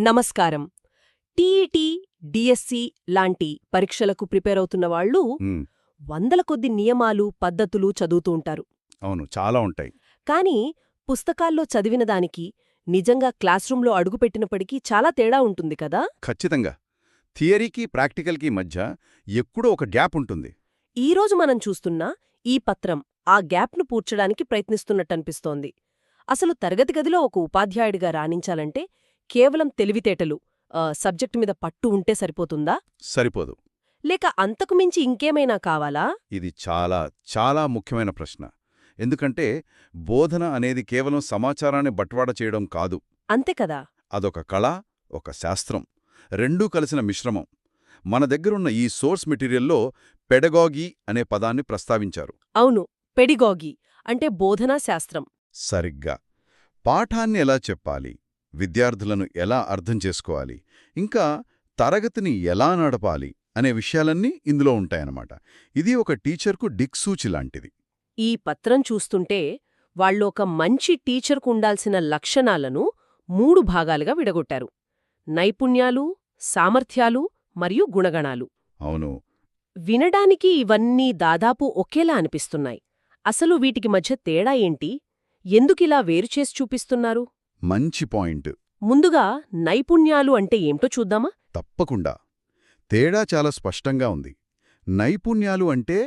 నమస్కారం. TET DSC లాంటి పరీక్షలకు ప్రిపేర్ అవుతున్న వాళ్ళు వందల కొద్ది నియమాలు పద్ధతులు చదువుతూ ఉంటారు. అవును చాలా ఉంటాయి. కానీ పుస్తకాల్లో చదివిన దానికి నిజంగా క్లాస్ రూంలో అడుగుపెట్టినప్పటికీ చాలా తేడా ఉంటుంది కదా? ఖచ్చితంగా. థియరీకి ప్రాక్టికల్కి మధ్య ఎక్కడో ఒక గ్యాప్ ఉంటుంది. ఈరోజు మనం చూస్తున్న ఈ పత్రం ఆ గ్యాప్ను పూడ్చడానికి ప్రయత్నిస్తున్నట్టనిపిస్తోంది అసలు తరగతి గదిలో ఒక ఉపాధ్యాయుడిగా రాణించాలంటే కేవలం తెలివితేటలు సబ్జెక్టు మీద పట్టు ఉంటే సరిపోతుందా? సరిపోదు. లేక అంతకుమించి ఇంకేమైనా కావాలా? ఇది చాలా చాలా ముఖ్యమైన ప్రశ్న. ఎందుకంటే బోధన అనేది కేవలం సమాచారాన్ని బట్వాడ చేయడం కాదు. అంతే కదా? అదొక కళ ఒక శాస్త్రం. రెండూ కలిసిన మిశ్రమం. మన దగ్గరున్న ఈ సోర్స్ మెటీరియల్లో పెడగాగి అనే పదాన్ని ప్రస్తావించారు. అవును పెడిగాగి అంటే బోధనా శాస్త్రం. సరిగ్గా. పాఠాన్ని ఎలా చెప్పాలి? విద్యార్థులను ఎలా అర్థం చేసుకోవాలి? ఇంకా తరగతిని ఎలా నడపాలి అనే విషయాలన్నీ ఇందులో ఉంటాయన్నమాట. ఇది ఒక టీచర్కు దిక్సూచి లాంటిది. ఈ పత్రం చూస్తుంటే వాళ్ళు ఒక మంచి టీచర్కు ఉండాల్సిన లక్షణాలను మూడు భాగాలుగా విడగొట్టారు. నైపుణ్యాలు సామర్థ్యాలు మరియు గుణగణాలు. అవును. వినడానికి ఇవన్నీ దాదాపు ఒకేలా అనిపిస్తున్నాయి. అసలు వీటికి మధ్య తేడా ఏంటి? ఎందుకిలా వేరుచేసి చూపిస్తున్నారు? మంచి పాయింట్. ముందుగా నైపుణ్యాలు అంటే ఏమిటో చూద్దామా? తప్పకుండా. తేడా చాలా స్పష్టంగా ఉంది. నైపుణ్యాలు అంటే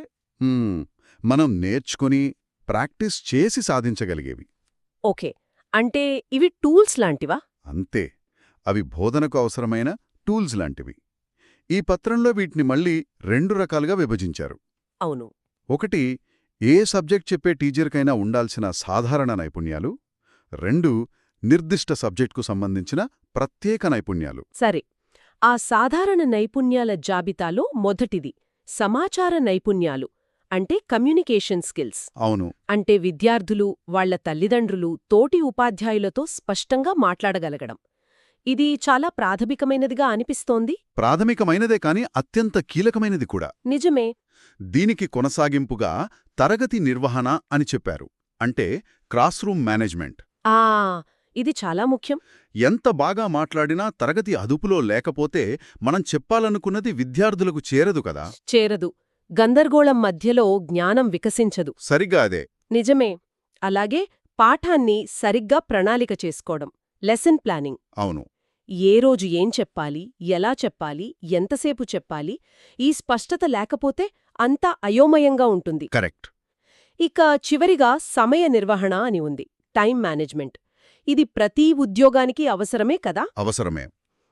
మనం నేర్చుకుని ప్రాక్టీస్ చేసి సాధించగలిగేవి. ఓకే. అంటే ఇవి టూల్స్ లాంటివా? అంతే. అవి బోధనకు అవసరమైన టూల్స్ లాంటివి. ఈ పత్రంలో వీటిని మళ్ళీ రెండు రకాలుగా విభజించారు. అవును. ఒకటి ఏ సబ్జెక్ట్ చెప్పే టీచర్కైనా ఉండాల్సిన సాధారణ నైపుణ్యాలు. రెండు నిర్దిష్ట సబ్జెక్టుకు సంబంధించిన ప్రత్యేక నైపుణ్యాలు. సరే ఆ సాధారణ నైపుణ్యాల జాబితాలో మొదటిది సమాచార నైపుణ్యాలు అంటే కమ్యూనికేషన్ స్కిల్స్. అవును. అంటే విద్యార్థులు వాళ్ళ తల్లిదండ్రులు తోటి ఉపాధ్యాయులతో స్పష్టంగా మాట్లాడగలగడం. ఇది చాలా ప్రాథమికమైనదిగా అనిపిస్తోంది. ప్రాథమికమైనదే కాని అత్యంత కీలకమైనది కూడా. నిజమే. దీనికి కొనసాగింపుగా తరగతి నిర్వహణ అని చెప్పారు. అంటే క్లాస్రూమ్ మేనేజ్మెంట్. ఆ ఇది చాలా ముఖ్యం. ఎంత బాగా మాట్లాడినా తరగతి అదుపులో లేకపోతే మనం చెప్పాలనుకున్నది విద్యార్థులకు చేరదు కదా. చేరదు. గందరగోళం మధ్యలో జ్ఞానం వికసించదు. సరిగ్గా అదే. నిజమే. అలాగే పాఠాన్ని సరిగ్గా ప్రణాళిక చేసుకోవడం. Lesson planning. అవును. ఏ రోజు ఏం చెప్పాలి? ఎలా చెప్పాలి? ఎంతసేపు చెప్పాలి? ఈ స్పష్టత లేకపోతే అంతా అయోమయంగా ఉంటుంది. కరెక్ట్. ఇక చివరిగా సమయ నిర్వహణ అని ఉంది. Time management. ఇది ప్రతి ఉద్యోగానికి అవసరమే కదా? అవసరమే.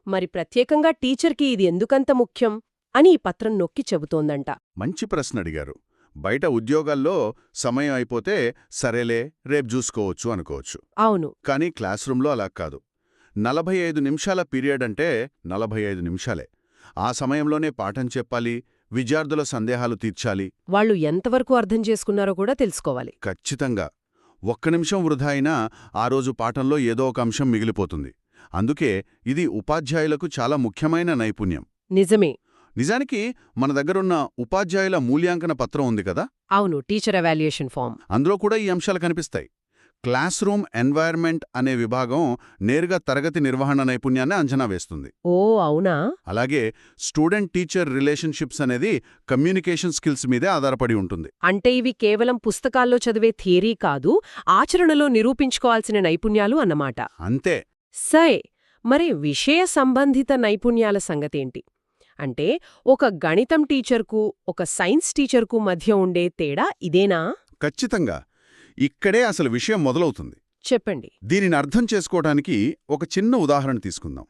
మరి ప్రత్యేకంగా టీచర్కి ఇది ఎందుకంత ముఖ్యం? అని ఈ పత్రం నొక్కి చెబుతోందంట. మంచి ప్రశ్న అడిగారు. బయట ఉద్యోగాల్లో సమయం అయిపోతే సరేలే రేపు చూసుకోవచ్చు అనుకోవచ్చు. అవును. కానీ క్లాస్ రూంలో అలా కాదు. నలభై ఐదు నిమిషాల పీరియడ్ అంటే నలభై ఐదు నిమిషాలే. ఆ సమయంలోనే పాఠం చెప్పాలి విద్యార్థుల సందేహాలు తీర్చాలి. వాళ్ళు ఎంతవరకు అర్థం చేసుకున్నారో కూడా తెలుసుకోవాలి. ఖచ్చితంగా. ఒక్క నిమిషం వృధా అయినా ఆ రోజు పాఠంలో ఏదో ఒక అంశం మిగిలిపోతుంది. అందుకే ఇది ఉపాధ్యాయులకు చాలా ముఖ్యమైన నైపుణ్యం. నిజమే. నిజానికి మన దగ్గరున్న ఉపాధ్యాయుల మూల్యాంకన పత్రం ఉంది కదా? అవును టీచర్ ఎవాల్యుయేషన్ ఫామ్. అందులో కూడా ఈ అంశాలు కనిపిస్తాయి. క్లాస్ రూమ్ ఎన్వైర్న్మెంట్ అనే విభాగం నేరుగా తరగతి నిర్వహణ నైపుణ్యాన్ని అంచనా వేస్తుంది. ఓ అవునా? అలాగే స్టూడెంట్ టీచర్ రిలేషన్షిప్స్ అనేది కమ్యూనికేషన్ స్కిల్స్ మీదే ఆధారపడి ఉంటుంది. అంటే ఇవి కేవలం పుస్తకాల్లో చదివే థియరీ కాదు ఆచరణలో నిరూపించుకోవాల్సిన నైపుణ్యాలు అన్నమాట. అంతే. సరే మరి విషయ సంబంధిత నైపుణ్యాల సంగతేంటి? అంటే ఒక గణితం టీచర్కు ఒక సైన్స్ టీచర్కు మధ్య ఉండే తేడా ఇదేనా? ఖచ్చితంగా. ఇక్కడే అసలు విషయం మొదలవుతుంది. చెప్పండి. దీనిని అర్థం చేసుకోవడానికి ఒక చిన్న ఉదాహరణ తీసుకుందాం.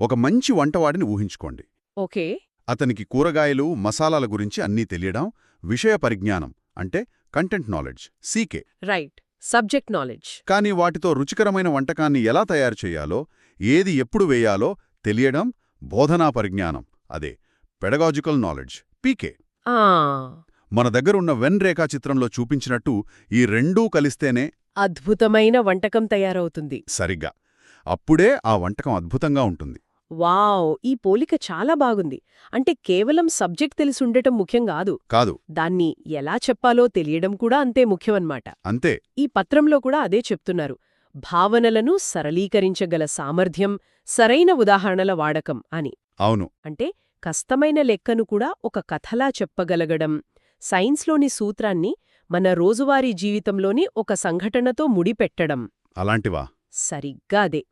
ఒక మంచి వంటవాడిని ఊహించుకోండి. ఓకే. అతనికి కూరగాయలు మసాలాల గురించి అన్నీ తెలియడం విషయ పరిజ్ఞానం అంటే content knowledge CK. Right. Subject knowledge. కానీ వాటితో రుచికరమైన వంటకాన్ని ఎలా తయారు చేయాలో ఏది ఎప్పుడు వేయాలో తెలియడం బోధనా పరిజ్ఞానం అదే పెడగాజికల్ నాలెడ్జ్ పీకే. మన దగ్గరున్న వెన్ రేఖాచిత్రంలో చూపించినట్టు ఈ రెండూ కలిస్తేనే అద్భుతమైన వంటకం తయారవుతుంది. సరిగ్గా. అప్పుడే ఆ వంటకం అద్భుతంగా ఉంటుంది. వావ్! ఈ పోలిక చాలా బాగుంది. అంటే కేవలం సబ్జెక్ట్ తెలిసుండటం ముఖ్యం కాదు. కాదు. దాన్ని ఎలా చెప్పాలో తెలియడం కూడా అంతే ముఖ్యమన్నమాట. అంతే. ఈ పత్రంలో కూడా అదే చెప్తున్నారు. భావనలను సరళీకరించగల సామర్థ్యం సరైన ఉదాహరణల వాడకం అని. అవును. అంటే కష్టమైన లెక్కను కూడా ఒక కథలా చెప్పగలగడం సైన్స్లోని సూత్రాన్ని మన రోజువారీ జీవితంలోని ఒక సంఘటనతో ముడిపెట్టడం. అలాంటివా? సరిగ్గా అదే.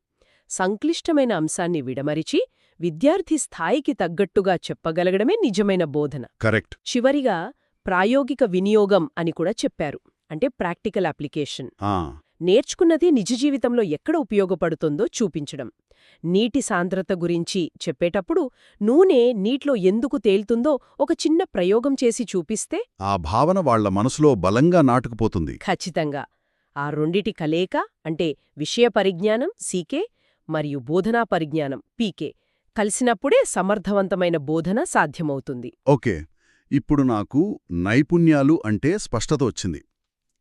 సంక్లిష్టమైన అంశాన్ని విడమరిచి విద్యార్థి స్థాయికి తగ్గట్టుగా చెప్పగలగడమే నిజమైన బోధన. కరెక్ట్. చివరిగా ప్రాయోగిక వినియోగం అని కూడా చెప్పారు. అంటే ప్రాక్టికల్ అప్లికేషన్. నేర్చుకున్నది నిజ జీవితంలో ఎక్కడ ఉపయోగపడుతుందో చూపించడం. నీటి సాంద్రత గురించి చెప్పేటప్పుడు నూనె నీటిలో ఎందుకు తేలుతుందో ఒక చిన్న ప్రయోగం చేసి చూపిస్తే? ఆ భావన వాళ్ళ మనసులో బలంగా నాటుకుపోతుంది. ఖచ్చితంగా. ఆ రెండిటి కలేక అంటే విషయ పరిజ్ఞానం సీకే మరియు బోధనా పరిజ్ఞానం పీకే. కలిసినప్పుడే సమర్థవంతమైన బోధన సాధ్యమవుతుంది. ఓకే. ఇప్పుడు నాకు నైపుణ్యాలు అంటే స్పష్టత వచ్చింది.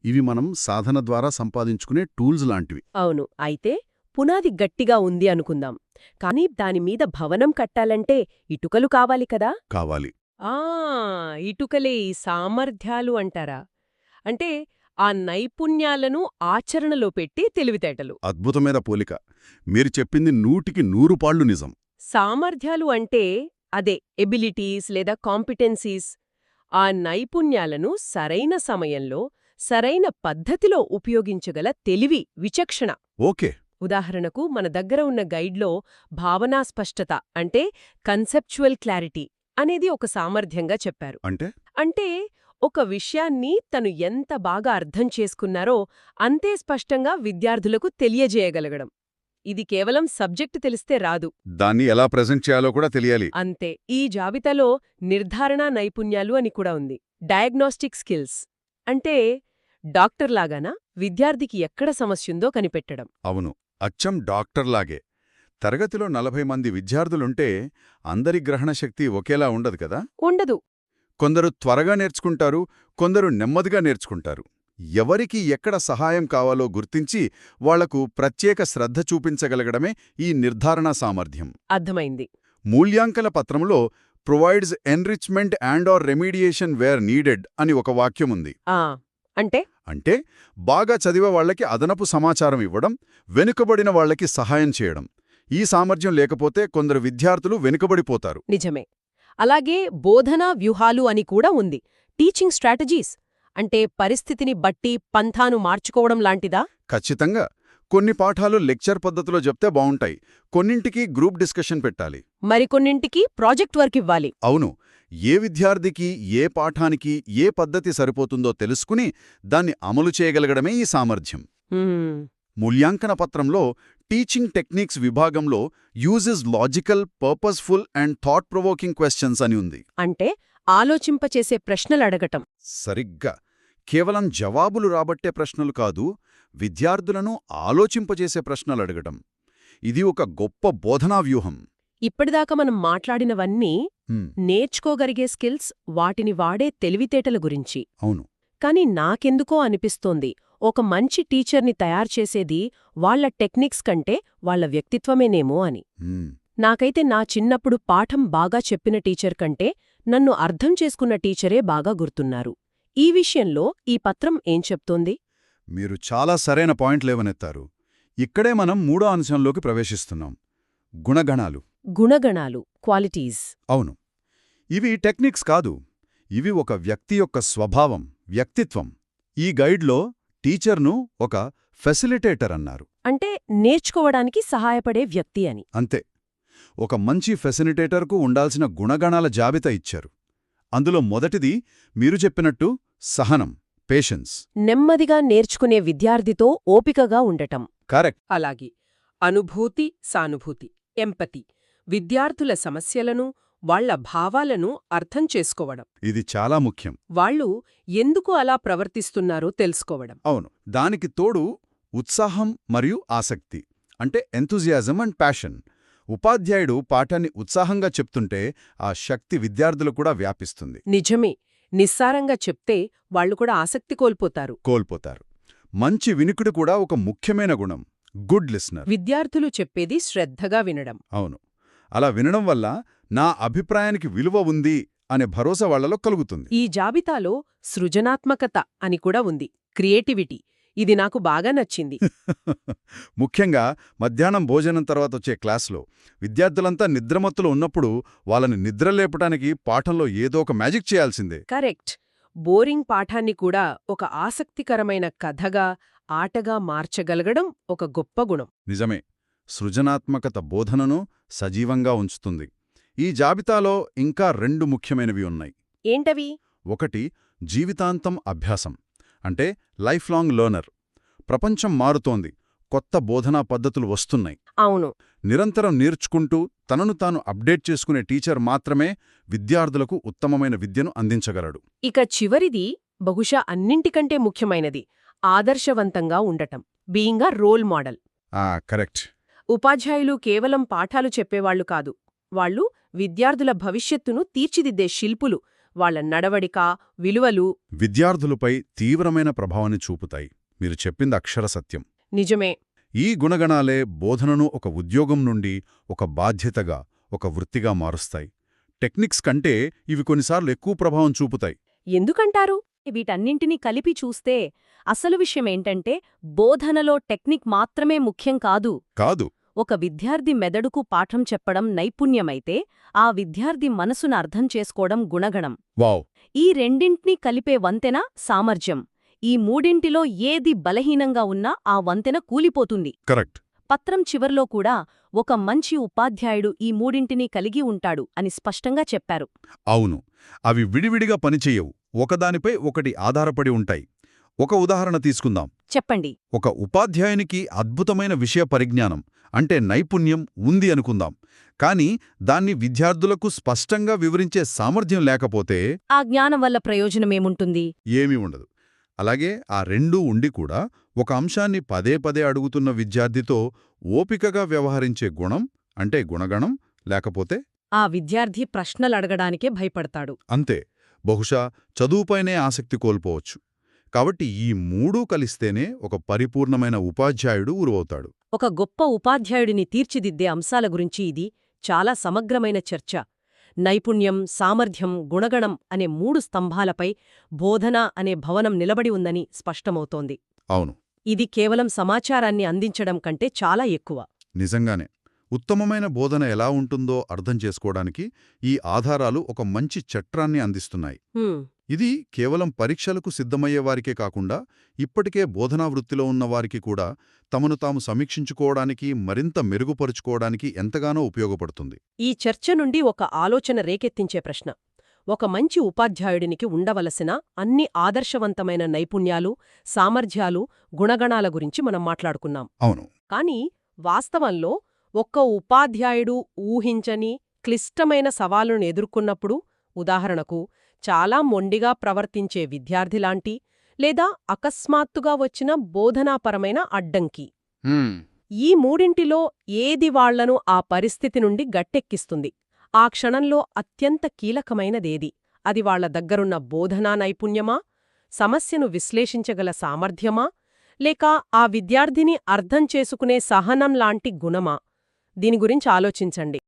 ఇవి మనం సాధన ద్వారా సంపాదించుకునే టూల్స్ లాంటివి. అవును. అయితే పునాది గట్టిగా ఉంది అనుకుందాం. కాని దానిమీద భవనం కట్టాలంటే ఇటుకలు కావాలి కదా? కావాలి. ఆ! ఇటుకలే ఈ సామర్థ్యాలు అంటారా? అంటే ఆ నైపుణ్యాలను ఆచరణలో పెట్టి తెలివితేటలు. అద్భుతమైన పోలిక. మీరు చెప్పింది నూటికి నూరు పాళ్ళు నిజం. సామర్థ్యాలు అంటే అదే ఎబిలిటీస్ లేదా కాంపిటెన్సీస్. ఆ నైపుణ్యాలను సరైన సమయంలో సరైన పద్ధతిలో ఉపయోగించగల తెలివి విచక్షణ. ఓకే. ఉదాహరణకు మన దగ్గర ఉన్న గైడ్లో భావనా స్పష్టత అంటే కన్సెప్చువల్ క్లారిటీ అనేది ఒక సామర్థ్యంగా చెప్పారు. అంటే? అంటే ఒక విషయాన్ని తను ఎంత బాగా అర్థం చేసుకున్నారో అంతే స్పష్టంగా విద్యార్థులకు తెలియజేయగలగడం. ఇది కేవలం సబ్జెక్టు తెలిస్తే రాదు. దాన్ని ఎలా ప్రెజెంట్ చేయాలో కూడా తెలియాలి. అంతే ఈ జాబితాలో నిర్ధారణా నైపుణ్యాలు అని కూడా ఉంది. డయాగ్నోస్టిక్ స్కిల్స్ అంటే డాక్టర్లాగానా? విద్యార్థికి ఎక్కడ సమస్యుందో కనిపెట్టడం. అవును. అచ్చం డాక్టర్లాగే. తరగతిలో నలభై మంది విద్యార్థులుంటే అందరి గ్రహణశక్తి ఒకేలా ఉండదు కదా? ఉండదు. కొందరు త్వరగా నేర్చుకుంటారు కొందరు నెమ్మదిగా నేర్చుకుంటారు. ఎవరికి ఎక్కడ సహాయం కావాలో గుర్తించి వాళ్ళకు ప్రత్యేక శ్రద్ధ చూపించగలగడమే ఈ నిర్ధారణా సామర్థ్యం. అర్థమైంది. మూల్యాంకన పత్రంలో provides enrichment and or remediation where needed అని ఒక వాక్యముంది. అంటే? అంటే బాగా చదివే వాళ్ళకి అదనపు సమాచారం ఇవ్వడం వెనుకబడిన వాళ్ళకి సహాయం చేయడం. ఈ సామర్థ్యం లేకపోతే కొందరు విద్యార్థులు వెనుకబడిపోతారు. నిజమే. అలాగే బోధనా వ్యూహాలు అని కూడా ఉంది. టీచింగ్ స్ట్రాటజీస్ అంటే పరిస్థితిని బట్టి పంథాను మార్చుకోవడం లాంటిదా? ఖచ్చితంగా. కొన్ని పాఠాలు లెక్చర్ పద్ధతిలో చెప్తే బావుంటాయి కొన్నింటికి గ్రూప్ డిస్కషన్ పెట్టాలి. మరికొన్నింటికి ప్రాజెక్ట్ వర్క్ ఇవ్వాలి. అవును. ఏ విద్యార్థికి ఏ పాఠానికి ఏ పద్ధతి సరిపోతుందో తెలుసుకుని దాన్ని అమలు చేయగలగడమే ఈ సామర్థ్యం. మూల్యాంకన పత్రంలో టీచింగ్ టెక్నిక్స్ విభాగంలో uses logical purposeful and thought provoking questions అని ఉంది. అంటే ఆలోచింపచేసే ప్రశ్నలు అడగటం. సరిగ్గా. కేవలం జవాబులు రాబట్టే ప్రశ్నలు కాదు విద్యార్థులను ఆలోచింపజేసే ప్రశ్నలు అడగటం. ఇది ఒక గొప్ప బోధనా వ్యూహం. ఇప్పటిదాకా మనం మాట్లాడినవన్నీ నేర్చుకోగలిగే స్కిల్స్ వాటిని వాడే తెలివితేటల గురించి. అవును. కాని నాకెందుకో అనిపిస్తోంది ఒక మంచి టీచర్ని తయారుచేసేది వాళ్ళ టెక్నిక్స్ కంటే వాళ్ళ వ్యక్తిత్వమేనేమో అని. నాకైతే నా చిన్నప్పుడు పాఠం బాగా చెప్పిన టీచర్ కంటే నన్ను అర్థం చేసుకున్న టీచరే బాగా గుర్తున్నారు. ఈ విషయంలో ఈ పత్రం ఏం చెప్తోంది? మీరు చాలా సరైన పాయింట్ లేవనెత్తారు. ఇక్కడే మనం మూడో అంశంలోకి ప్రవేశిస్తున్నాం. గుణగణాలు. గుణగణాలు క్వాలిటీస్. అవును. ఇవి టెక్నిక్స్ కాదు. ఇవి ఒక వ్యక్తి యొక్క స్వభావం వ్యక్తిత్వం. ఈ గైడ్లో టీచర్ను ఒక ఫెసిలిటేటర్ అన్నారు. అంటే నేర్చుకోవడానికి సహాయపడే వ్యక్తి అని. అంతే. ఒక మంచి ఫెసిలిటేటర్కు ఉండాల్సిన గుణగణాల జాబితా ఇచ్చారు. అందులో మొదటిది మీరు చెప్పినట్టు సహనం పేషెన్స్. నెమ్మదిగా నేర్చుకునే విద్యార్థితో ఓపికగా ఉండటం. కరెక్ట్. అలాగే అనుభూతి సానుభూతి ఎంపతి. విద్యార్థుల సమస్యలను వాళ్ళ భావాలను అర్థం చేసుకోవడం. ఇది చాలా ముఖ్యం. వాళ్ళు ఎందుకు అలా ప్రవర్తిస్తున్నారో తెలుసుకోవడం. అవును. దానికి తోడు ఉత్సాహం మరియు ఆసక్తి అంటే ఎంతూజియాజం అండ్ ప్యాషన్ ఉపాధ్యాయుడు పాఠాన్ని ఉత్సాహంగా చెప్తుంటే ఆ శక్తి విద్యార్థులు కూడా వ్యాపిస్తుంది. నిజమే. నిస్సారంగా చెప్తే వాళ్ళు కూడా ఆసక్తి కోల్పోతారు. కోల్పోతారు. మంచి వినికుడు కూడా ఒక ముఖ్యమైన గుణం గుడ్ లిస్నర్ విద్యార్థులు చెప్పేది శ్రద్ధగా వినడం. అవును. అలా వినడం వల్ల నా అభిప్రాయానికి విలువ ఉంది అనే భరోసా వాళ్ళలో కలుగుతుంది. ఈ జాబితాలో సృజనాత్మకత అని కూడా ఉంది. క్రియేటివిటీ. ఇది నాకు బాగా నచ్చింది. ముఖ్యంగా మధ్యాహ్నం భోజనం తర్వాత వచ్చే క్లాస్లో విద్యార్థులంతా నిద్రమత్తులో ఉన్నప్పుడు వాళ్ళని నిద్ర లేపటానికి పాఠంలో ఏదో ఒక మ్యాజిక్ చేయాల్సిందే. కరెక్ట్. బోరింగ్ పాఠాన్ని కూడా ఒక ఆసక్తికరమైన కథగా ఆటగా మార్చగలగడం ఒక గొప్ప గుణం. నిజమే. సృజనాత్మకత బోధనను సజీవంగా ఉంచుతుంది. ఈ జాబితాలో ఇంకా రెండు ముఖ్యమైనవి ఉన్నాయి. ఏంటవి? ఒకటి జీవితాంతం అభ్యాసం అంటే లైఫ్ లాంగ్ లర్నర్. ప్రపంచం మారుతోంది కొత్త బోధనా పద్ధతులు వస్తున్నాయి. అవును. నిరంతరం నేర్చుకుంటూ తనను తాను అప్డేట్ చేసుకునే టీచర్ మాత్రమే విద్యార్థులకు ఉత్తమమైన విద్యను అందించగలడు. ఇక చివరిది బహుశా అన్నింటికంటే ముఖ్యమైనది ఆదర్శవంతంగా ఉండటం being a role model. Correct. ఉపాధ్యాయులు కేవలం పాఠాలు చెప్పేవాళ్ళు కాదు. వాళ్ళు విద్యార్థుల భవిష్యత్తును తీర్చిదిద్దే శిల్పులు. వాళ్ళ నడవడిక విలువలు విద్యార్థులపై తీవ్రమైన ప్రభావాన్ని చూపుతాయి. మీరు చెప్పింది అక్షర సత్యం. నిజమే. ఈ గుణగణాలే బోధనను ఒక ఉద్యోగం నుండి ఒక బాధ్యతగా ఒక వృత్తిగా మారుస్తాయి. టెక్నిక్స్ కంటే ఇవి కొన్నిసార్లు ఎక్కువ ప్రభావం చూపుతాయి. ఎందుకంటారు? వీటన్నింటినీ కలిపి చూస్తే అసలు విషయమేంటంటే బోధనలో టెక్నిక్ మాత్రమే ముఖ్యం కాదు. కాదు. ఒక విద్యార్థి మెదడుకు పాఠం చెప్పడం నైపుణ్యమైతే ఆ విద్యార్థి మనసును అర్థం చేసుకోవడం గుణగణం. వావ్. ఈ రెండింటినీ కలిపే వంతెన సామర్థ్యం. ఈ మూడింటిలో ఏది బలహీనంగా ఉన్నా ఆ వంతెన కూలిపోతుంది. కరెక్ట్. పత్రం చివర్లో కూడా ఒక మంచి ఉపాధ్యాయుడు ఈ మూడింటినీ కలిగి ఉంటాడు అని స్పష్టంగా చెప్పారు. అవును. అవి విడివిడిగా పనిచేయవు. ఒకదానిపై ఒకటి ఆధారపడి ఉంటాయి. ఒక ఉదాహరణ తీసుకుందాం. చెప్పండి. ఒక ఉపాధ్యాయునికి అద్భుతమైన విషయ పరిజ్ఞానం అంటే నైపుణ్యం ఉంది అనుకుందాం. కాని దాన్ని విద్యార్థులకు స్పష్టంగా వివరించే సామర్థ్యం లేకపోతే ఆ జ్ఞానం వల్ల ప్రయోజనమేముంటుంది ఏమీ ఉండదు. అలాగే ఆ రెండూ ఉండి కూడా ఒక అంశాన్ని పదే పదే అడుగుతున్న విద్యార్థితో ఓపికగా వ్యవహరించే గుణం అంటే గుణగణం లేకపోతే ఆ విద్యార్థి ప్రశ్నలడగడానికే భయపడతాడు. అంతే. బహుశా చదువుపైనే ఆసక్తి కోల్పోవచ్చు. కాబట్టి ఈ మూడూ కలిస్తేనే ఒక పరిపూర్ణమైన ఉపాధ్యాయుడు ఉరువవుతాడు. ఒక గొప్ప ఉపాధ్యాయుడిని తీర్చిదిద్దే అంశాల గురించి ఇది చాలా సమగ్రమైన చర్చ. నైపుణ్యం సామర్థ్యం గుణగణం అనే మూడు స్తంభాలపై బోధన అనే భవనం నిలబడి ఉందని స్పష్టమవుతోంది. అవును. ఇది కేవలం సమాచారాన్ని అందించడం కంటే చాలా ఎక్కువ. నిజంగానే. ఉత్తమమైన బోధన ఎలా ఉంటుందో అర్థం చేసుకోవడానికి ఈ ఆధారాలు ఒక మంచి చట్రాన్ని అందిస్తున్నాయి. ఇది కేవలం పరీక్షలకు సిద్ధమయ్యేవారికే కాకుండా ఇప్పటికే బోధనా వృత్తిలో ఉన్నవారికి కూడా తమను తాము సమీక్షించుకోవడానికి మరింత మెరుగుపరుచుకోవడానికి ఎంతగానో ఉపయోగపడుతుంది. ఈ చర్చ నుండి ఒక ఆలోచన రేకెత్తించే ప్రశ్న. ఒక మంచి ఉపాధ్యాయుడినికి ఉండవలసిన అన్ని ఆదర్శవంతమైన నైపుణ్యాలు సామర్థ్యాలు గుణగణాల గురించి మనం మాట్లాడుకున్నాం. అవును. కాని వాస్తవంలో ఒక్క ఉపాధ్యాయుడు ఊహించని క్లిష్టమైన సవాలును ఎదుర్కొన్నప్పుడు ఉదాహరణకు చాలా మొండిగా ప్రవర్తించే విద్యార్థిలాంటి లేదా అకస్మాత్తుగా వచ్చిన బోధనాపరమైన అడ్డంకి. ఈ మూడింటిలో ఏది వాళ్ళను ఆ పరిస్థితి నుండి గట్టెక్కిస్తుంది? ఆ క్షణంలో అత్యంత కీలకమైనదేది? అది వాళ్ళ దగ్గరున్న బోధనా నైపుణ్యమా? సమస్యను విశ్లేషించగల సామర్థ్యమా? లేక ఆ విద్యార్థిని అర్థం చేసుకునే సహనం లాంటి గుణమా? దీని గురించి ఆలోచించండి.